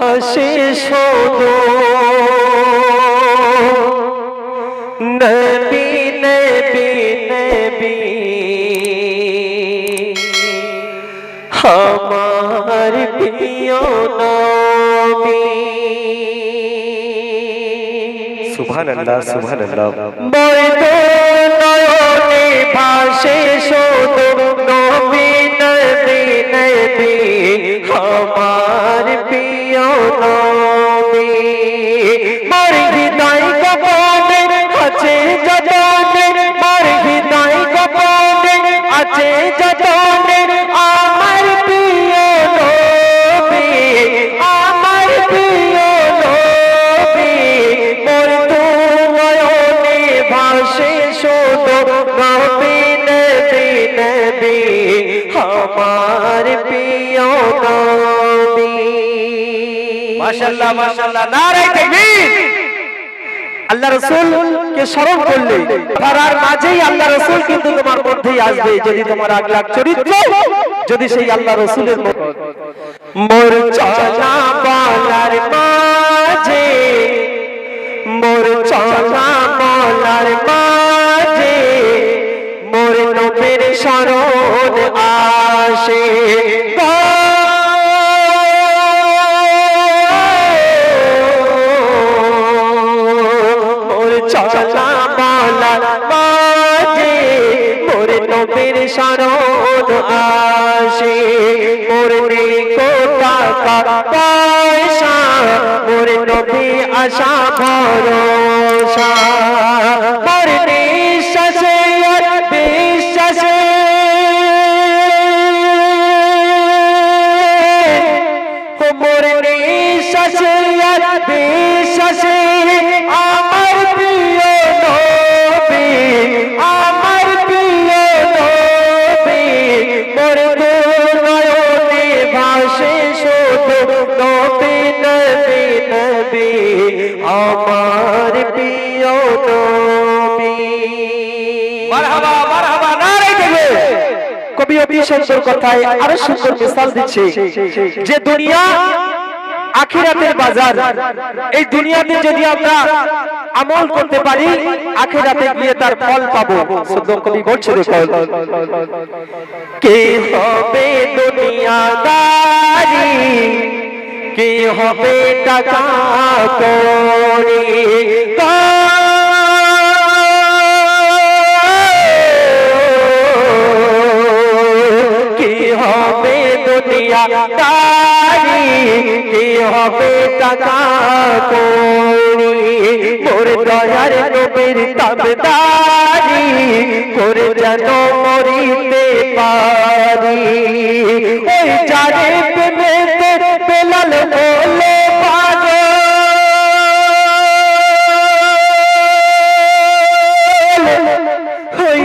ভাসে শোনো নবী নবী নবী। আমার প্রিয় নবী। সুবহানাল্লাহ সুবহানাল্লাহ। বৈদ নয়নে ভাসে শোনো নবী নবী নবী। আমার নবী মোর হৃদয় গোপনে আছে যতনে মোর হৃদয় আছে যতনে। মাশাআল্লাহ মাশাআল্লাহ। তাকবীর। আল্লাহ রসুল কে স্মরণ করলে মাঝেই আল্লাহ রসুল কিন্তু তোমার মধ্যেই আসবে। যদি তোমার আগলাক চরিত্র, যদি সেই আল্লাহ রসুলের মতো। মোর পয়সা মোর নবী আশা ভরসা। আমার প্রিয় নবী মারহাবা মারহাবা নারে তাকবীর কবি অতি সুন্দর কথায় আরও সুন্দর মিসাল দিচ্ছে। যে দুনিয়া আখিরাতের বাজার এই দুনিয়াতে যদি আমরা আমল করতে পারি আখিরাতে গিয়ে তার ফল পাবো। শুদ্ধ কবি বলছে কে হবে দুনিয়াদারি? কে হবে টাকা করি কি হবে দুনিয়া তারি কি হবে টাকা করি মোর দয়ার নবীর তাবদারি করে যেন মরিতে পারি। ওই চারে প্রেমেতে বেলাল বলে পাগল ওই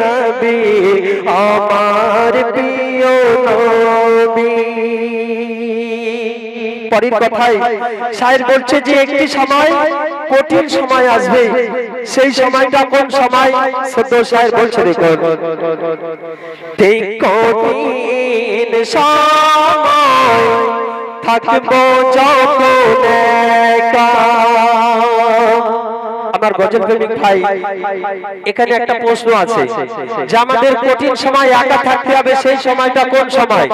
নবী, আমার প্রিয় পরের কথায় শায়ের বলছে যে, একটি সময়, কঠিন সময় আসবে। সেই সময়টা কোন সময়? সদ্য শায়ের বলছে, দেখুন। কঠিন সময় থাকব যখন আমার গজল প্রেমিক ভাই এখানে একটা প্রশ্ন আছে যে আমাদের কঠিন সময় একা থাকতে হবে সেই সময়টা কোন সময়?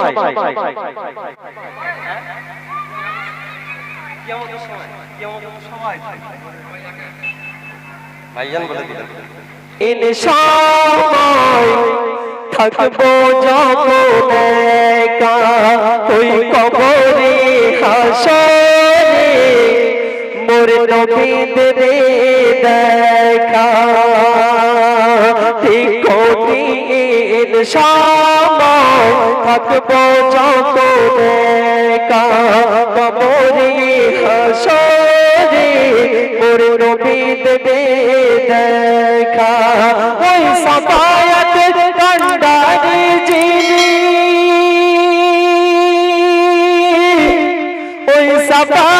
ভাইজান বলে দিলেন। ইন সময় থাকব যখন একা ওই কবরে হাসরে মোর নবী দেবে দেখা কঠিন সময় থাকব যখন একা কবরে হাসরে মোর নবী দেবে দেখা। ওই সাফায়াত কান্ডারি যিনি সাফায়াতুল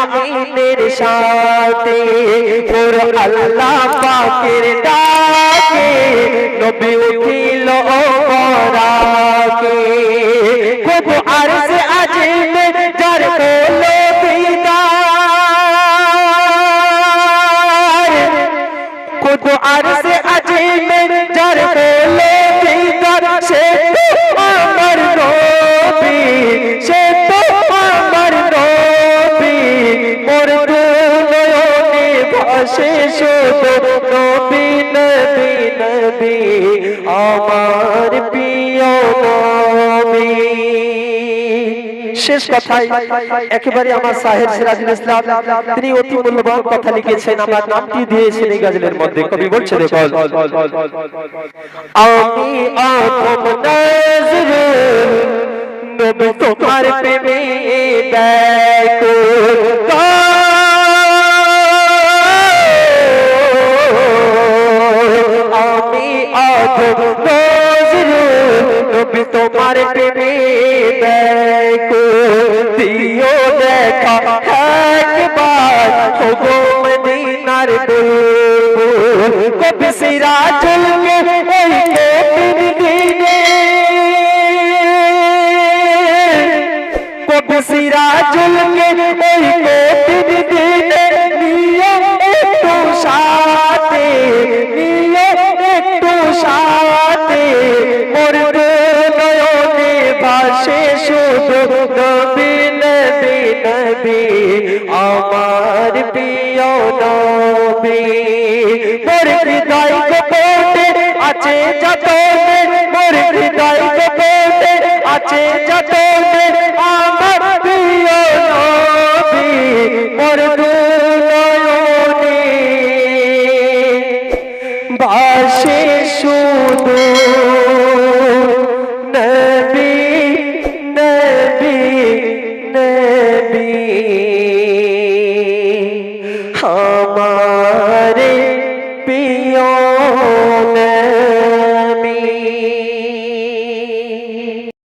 আমিনের সাথে, ওর আল্লাহ পাকের ডাকে, নবী উঠিল বরাকে। খুব আরশে আজিমে যার কোলো বিদার খুব আরশে আজিমে যার কোলো বিদার সে আমার নবী, সে শুধু নবী নবী নবী আমার প্রিয় শেষ কথায় একেবারে আমার সাহেব সিরাজুল ইসলাম, তিনি অতি মূল্যবান কথা লিখেছেন, আমার নামটি দিয়েছেন এই গাজলের মধ্যে। কবি বলছে দেখো আমি আদম নজরুল নবী তোমার প্রেমে দেখো আদম নজরুল নবী তোমার প্রেমে দেখো দিও দেখা। একবার হোগো মদিনার বুলবুল নবী আমার প্রিয় নবী। মোর হৃদয় গোপনে আছে যত মোর হৃদয় গোপনে আছে যতনে।